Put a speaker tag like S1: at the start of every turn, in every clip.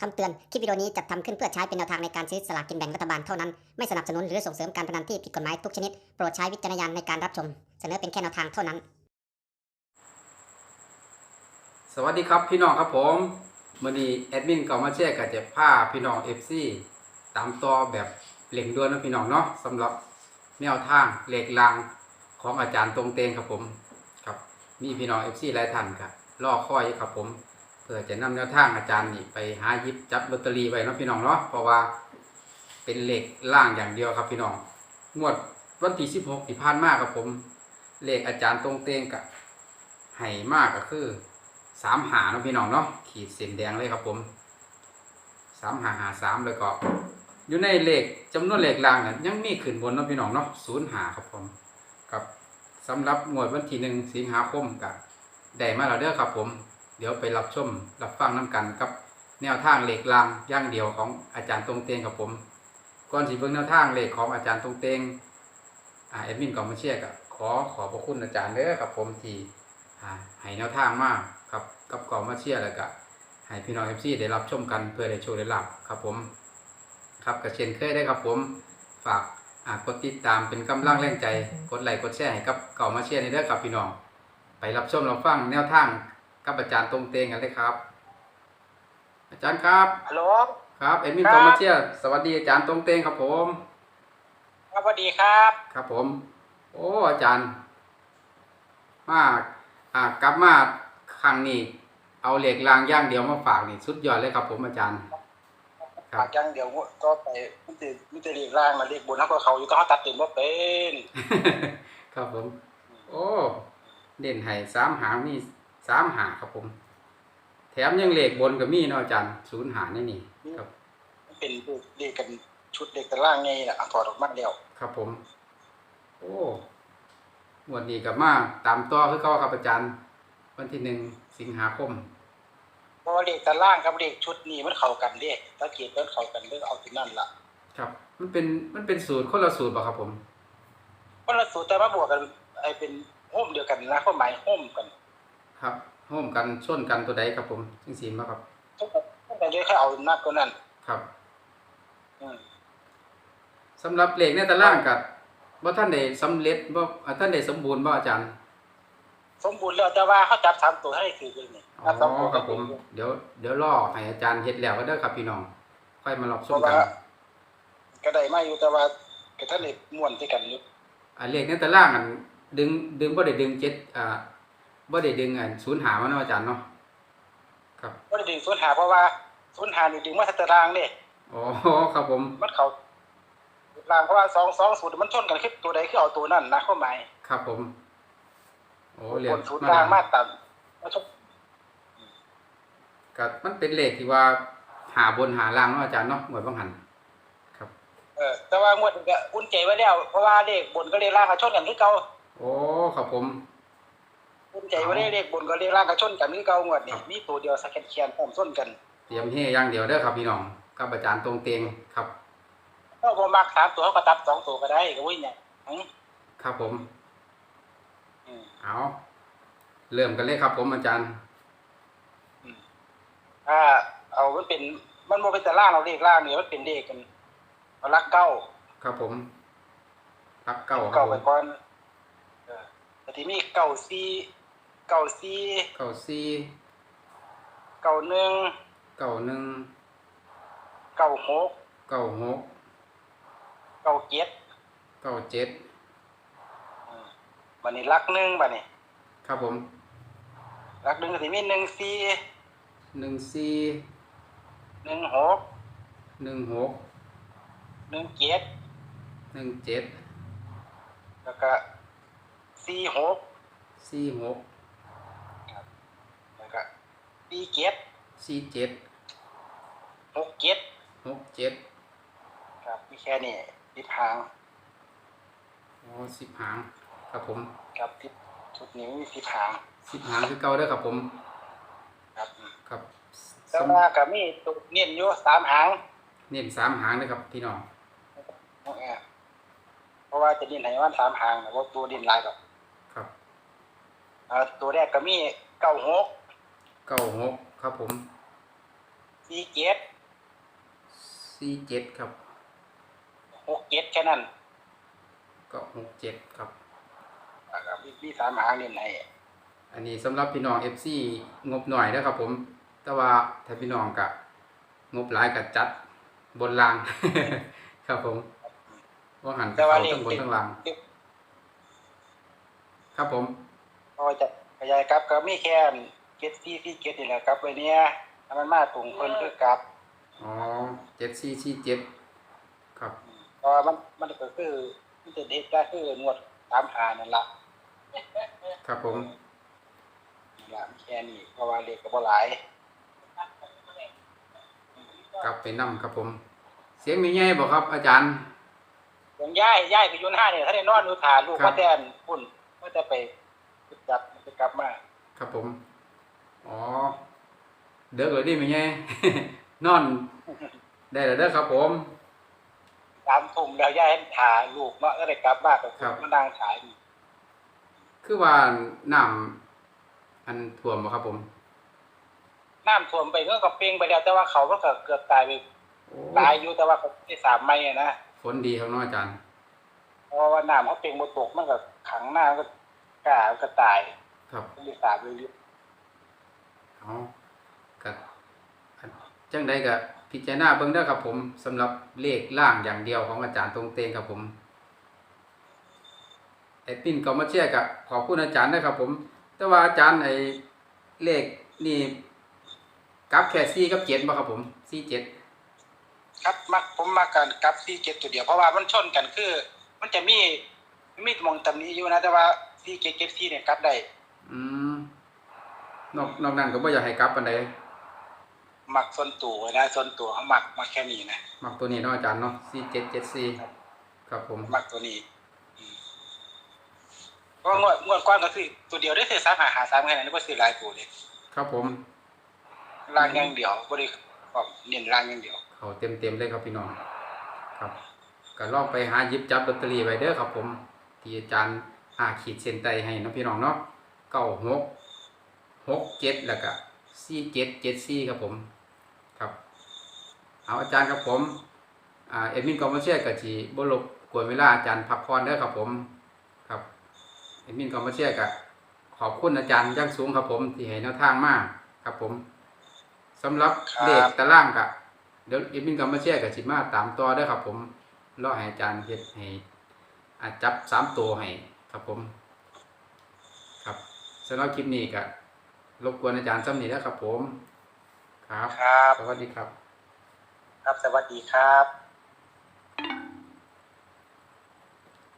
S1: คำเตือน คลิปวิดีโอนี้จัดทำขึ้นเพื่อใช้เป็นแนวทางในการซื้อสลากกินแบ่งรัฐบาลเท่านั้น ไม่สนับสนุนหรือส่งเสริมการพนันที่ผิดกฎหมายทุกชนิด โปรดใช้วิจารณญาณในการรับชม เสนอเป็นแค่แนวทางเท่านั้น
S2: สวัสดีครับพี่น้องครับผมมื่อนี้แอดมินก็มาแชร์กับเจะพาพี่น้อง FC ตามต่อแบบเล่งด่วนนะพี่น้องเนาะสำหรับแนวทางเหลขลางของอาจารย์ตรงเตงครับผม ครับมีพี่น้อง FC หลายท่านครับรอคอยอยู่ครับผม เพื่อจะนำแนวทางอาจารย์นี่ไปหายิบจับลอตเตอรี่ไว้เนาะพี่น้องเนาะเพราะว่าเป็นเหลขล่างอย่างเดียวครับพี่น้องงวดวันที่16ที่ผ่านมาครับผมเลขอาจารย์ตรงเตงกับให้มากก็คือสามหาเนาะพี่น้องเนาะขีดเส้นแดงเลยครับผมสามหาหาสามแล้วก็อยู่ในเลขจำนวนเลขล่างเนั้นยังมีขึ้นบนเนาะพี่น้องเนาะศูนย์หาครับผมกับสำหรับงวดวันที่หนึ่งสิงหาคมกับได้มาแล้วเด้อครับผม เดี๋ยวไปรับชมรับฟังน้กันกับ แนวทางเหลขล่างย่างเดียวของอาจารย์ตรงเตงครับผมก่อนสิเบิ่งแนวทางเหลขของอาจารย์ตรงเตงอ่าแอดมินกอนมาเชียร์กับขอขอบพระคุณอาจารย์เด้อครับผมที่ให้แนวทางมากครับกับกล่องมาเชียร์แล้วก็ให้พี่น้องเอฟซีได้รับชมกันเพื่อได้โชว์ได้รับครับผม ครับก็เชนเคยได้ครับผมฝากกดติดตามเป็นกำลังแรงใจ กดไลค์กดแชร์ให้กับเก่ามาเชียร์ในเด้อครับพี่น้อง ไปรับชมรับฟังแนวทาง กับอาจารย์ตรงเตงกันเลยครับ อาจารย์ครับ
S3: ฮัลโหล
S2: ครับเอ็ดมิน
S3: ครับ
S2: เก่ามาเชียร์สวัสดีอาจารย์ตรงเตงครับผม
S3: ครับสวัสดีครับ
S2: ครับผม โอ้อาจารย์ มาอ่ากลับมาครั้งนี้ เอาเหล็กรางย่างเดียวมาฝากนี่สุดยอดเลยครับผมอาจารย์ ครับ
S3: ฝากอยังเดียวก็ไปมิตรมิตรเรียกร่างมาเรียกบนเขาก็เขาอยู่ก็เขาตัดเต็มว่าเป็น
S2: ครับผม โอ้ เด่นไห้สามหางมี สามหาครับผม แถมยังเหล็กบนก็มีเนาะอาจารย์ศูนย์หานี่นี่ครับ
S3: เป็นเรียกกันชุดเด็กตะล่างไงน่ะเอาถอดออกมาเดียว
S2: ครับผม โอ้หมวดนี้กับมาตามต่อคือเขาครับอาจารย์ วันที่หนึ่งสิงหาคม
S3: เพราะว่าเด็กตะล่างกับเด็กชุดนี้มันเข้ากันเด้ตะเกียบมันเข้ากันเรื่องเอาที่นั่นล่ะ
S2: ครับ มันเป็นมันเป็นสูตรคนละสูตรป่ะครับผม
S3: เพราะเราสูตรแต่มาบวกกันไอ้เป็นโฮมเดียวกันนะความหมายโฮมกัน
S2: ครับร่วมกันชนกันตัวใดครับผมจังสีมาครับ
S3: ทุกคนทุกคนเลยแค่เอานักก็นั่น
S2: ครับ
S3: อืม
S2: สำหรับเหล็กในตารางกับว่าท่านใดสำเร็จว่าอ่าท่านใดสมบูรณ์ว่าอาจารย์
S3: สมบูรณ์แล้วแต่ว่าเขาจับสามตัวให้ถือเลยนี่
S2: อ๋อ
S3: จับสามตัว
S2: ครับผม
S3: ให้ถือ
S2: เดี๋ยวเดี๋ยวรอให้อาจารย์เฮ็ดแล้วก็เด้อครับพี่น้องค่อยมาลอบ
S3: เพ
S2: ชม
S3: ราะ
S2: กั
S3: ว่านก็ได้มาอยู่แต่ว่าก็ท่านได้ม่วนที่กันอยู่
S2: อ่าเหล็กในตารางอันดึงดึงบ่ได้ดึงเจ็ดอ่า บ่ได้ดึงอันศูนย์หามาเนาะอาจารย์เนาะครับ
S3: บ่ได้ดึงศูนย์หาเพราะว่าศูนย์หานี่ดึงมาทัตารางเด้
S2: อ๋อครับผม
S3: มันเข้ารางเพราะว่าสองสองศูนย์มันชนกันคือตัวใดคือเอาตัวนั้นนะความหมาย
S2: ครับผมโอ้เหล็
S3: ค
S2: ก
S3: นศูนย์รางมาต่ำมาชน
S2: ก็มันเป็นเหล็กที่ว่าหาบนหาล่างเนาะอาจารย์เนาะหมวดบางหันครับ
S3: เออแต่ว่างวดนี้ก็อุ่นใจไว้แล้วเพราะว่าเลขบนก็เลขล่างก็ชนกันคือเก่า
S2: โอ้ครับผม
S3: อุ่ นใจไว้ได้เลขบนก็เลขล่างก็ชนกันคือเก่างวดนี้มีตัวเดียวสักแคนๆพร้อมชนกัน
S2: เตรียมเฮอย่างเดียวเด้อครับพี่น้องกับอาจารย์ตรงเตงครับ
S3: ถ้าบ่มักสามตัวเขาก็ตัดสองตัวก็ได้ก็วิ่งเนี่ยอืม
S2: ครับผม
S3: อืม
S2: เอาเริ่มกันเลยครับผมอาจารย์
S3: ถ้าเอามันเป็นมันบ่เป็นแต่ล่างเราเลขล่างนี่มันเป็นเลขกันเอาลักเก้า
S2: ครับผมรักเก้าครั
S3: เก้า
S2: บผ
S3: ไป
S2: ม
S3: ก่อนเออแต่ที่มีเก้าสี่ เก้าสี่
S2: เก้าสี่
S3: เก้าหนึ่ง
S2: เก้าหนึ่ง
S3: เก้าหก
S2: เก้าหก
S3: เก้าเจ็ด
S2: เก้าเจ็ด
S3: บัดนี้ลักหนึ่งบัดนี้
S2: ครับผม
S3: ลักหนึ่งก็สิมีหนึ่งสี่
S2: หนึ่งสี่
S3: หนึ่งหก
S2: หนึ่งหก
S3: หนึ่งเจ็ด
S2: หนึ่งเจ็ด
S3: แล้วก็สี่หก
S2: สี่หก
S3: แล้วก็ สี่เจ็ด
S2: สี่เจ็ด
S3: หกเจ็ด
S2: หกเจ็ด
S3: ครับมีแค่นี้ทิศทาง
S2: อ๋อสิบหาง ครับผม
S3: ครับทิศชุดนี้มีทิศทาง
S2: สิบหางคือเก้าเด้อครับผม
S3: ครับ
S2: ครับ
S3: แต่ว่าก็มีตัวเน้นอยู่สามหาง
S2: เน้นสามหางนะครับพี่น้อง
S3: เออเพราะว่าจะเน้นให้ว่าสามหางนะว่าตัวเน้นหลายดอก
S2: ครับ
S3: อ่าตัวแรกก็มีเก้าหก
S2: เก้าหกครับผม
S3: สี่เจ็ด
S2: สี่เจ็ดครับ
S3: หกเจ็ดแค่นั้น
S2: ก็หกเจ็ดครับ
S3: อ่าครับมีมีสามหางนี่ไหน
S2: อันนี้สำหรับพี่น้อง FC งบหน่อยนะครับผม แต่ว่าถ้าพี่น้องกะงบหลายกะจัดบนราง ครับผมว่าหัน
S3: แต่
S2: เขา
S3: ว่าเลข
S2: ทั้งบนทั้งล่างครับผม
S3: พอจะขยายกลับก็มีแค่ เจ็ดสี่สี่เจ็ดนี่แหละครับไว้เนี่ยถ้ามันมาตรงเพิ่นคือกลับ
S2: อ๋อเจ็ดสี่สี่เจ็ดครับ
S3: เพราะว่ามันมันก็คือมันจะเด็ดได้คืองวดตามหานั่นละ
S2: ครับผม
S3: นั่นละแค่นี้เพราะว่าเลขก็บ่หลาย
S2: กลับไปนั่ครับผม เสียงมีแง่บอกครับ อาจารย์
S3: อย่างย่ายย่ายไปอยุ่นห้าเนี่ยถ้าได้นอนดูถ่ายลูก
S2: ครับ
S3: ว่าแต่นพุ่นว่าแต่ไปจับไปกลับมา
S2: ครับผม อ๋อ เด้อเลยดิมีแง่นอน ได้แล้วเด้อครับผม
S3: ตามทุ่มแล้วย่ายให้ถ่ายลูกเนาะก็ได้กลับบ้านก็
S2: ครับ
S3: มานั่งถ่ายนี่
S2: คือว่าน้ำอันท่วมบ่ครับผม
S3: น้ำท่วมไปเมื่อก็เปลงไปแล้วแต่ว่าเขามันก็เกือบตายไป
S2: โอ้
S3: ตายอยู่แต่ว่าเขาได้สามไม้อะนะ
S2: ฝนดีครับเน้องอาจารย์
S3: เพราะว่าน้ำเขาเปลงบ่ตกมันก็ขังหน้ามันก็กล้ามันก็ตาย
S2: ครับ
S3: มันได้สามเลย
S2: เอากับจังใดกับพิจารณาเบิ่งเด้อครับผมสำหรับเลขล่างอย่างเดียวของอาจารย์ตรงเตงครับผมไอปินก็มาแชร์กับขอบคุณอาจารย์นะครับผม แต่ว่าอาจารย์ไอเลขนี่กลับแค่สี่กับเจ็ดบ่ครับผมสี่เจ็ด
S3: ครับมักผมมากันกับสี่เจ็ดตัวเดียวเพราะว่ามันชนกันคือ มันจะมีมีมองตำหนี้อยู่นะแต่ว่าสี่เจ็ดเจ็ดสี่เนี่ยกลับได้
S2: อืม นอกนอกนั้นก็บ่อยากให้กลับปานใด
S3: มักส่วนตัวนะส่วนตัวเขามักมักแค่นี้นะ
S2: มักตัวนี้เนาะอาจารย์เนาะสี่เจ็ดเจ็ดสี่ครับผม
S3: มักตัวนี้อืมเพราะว่างวดงวดก้อนก็คือตัวเดียวได้เสียสามหาหาสามแค่นั้นไม่ซื้อหลายตัวเลย
S2: ครับผม
S3: ล่างอย่างเดียวบริบอกเน้นล่างอย่างเดียว
S2: เขาเต็มเต็มๆเลยครับพี่น้องครับก็ลองไปหาหยิบจับลอตเตอรี่ไว้เด้อครับผม ที่อาจารย์อาขีดเส้นใต้ให้เนาะพี่น้องเนาะเก้าหก หกเจ็ดแล้วก็สี่เจ็ดเจ็ดสี่ครับผมครับ เอาอาจารย์ครับผมอ่าเอ็ดมินกอมเชียกับจีบรบกวนเวลาอาจารย์พักผ่อนเด้อครับผมครับเอ็ดมินกอมเชียกับขอบคุณอาจารย์อยังสูงครับผม ที่ให้แนวทางมากครับผมสำหรับเลขตารางกะเดี๋ยวอีมินก็มาแชร์กับสิมาตามต่อเด้อครับผมรอให้อาจารย์เฮ็ดให้อาจับสามตัวให้ครับผม ครับสำหรับคลิปนี้ก็ รบกวนอาจารย์ซ้ำนี้แล้วครับผม ครับ
S3: ครับ
S2: สวัสดีครับ
S3: ครับสวัสดีครับ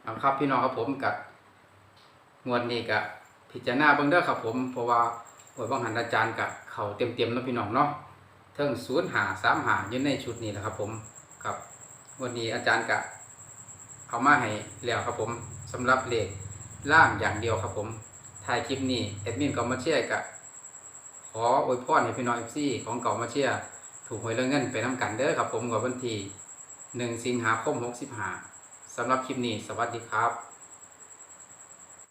S2: เอาครับพี่น้องครับผมกับงวดนี้กับพิจารณาเบิ่งเด้อครับผมเพราะว่าหวยบางหันอาจารย์กับเขาเต็มๆเนาะพี่น้องเนาะเทิงศูนย์หาสามหาอยู่ในชุดนี้แหละครับ ผมครับงวันนี้อาจารย์กะเอามาให้แล้วครับผมสำหรับเลขล่างอย่างเดียวครับผมถ่ายคลิปนี้แอดมินกอมาเชียร์กะ ขออวยพรให้พี่น้องเอฟซีของเก่ามาเชียร์ถูกหวยเรื่องเงินไปน้ำกันเด้อครับผมกับวันที่หนึ่งสิงหาคมหกสิบห้าสำหรับคลิปนี้ สวัสดีครับ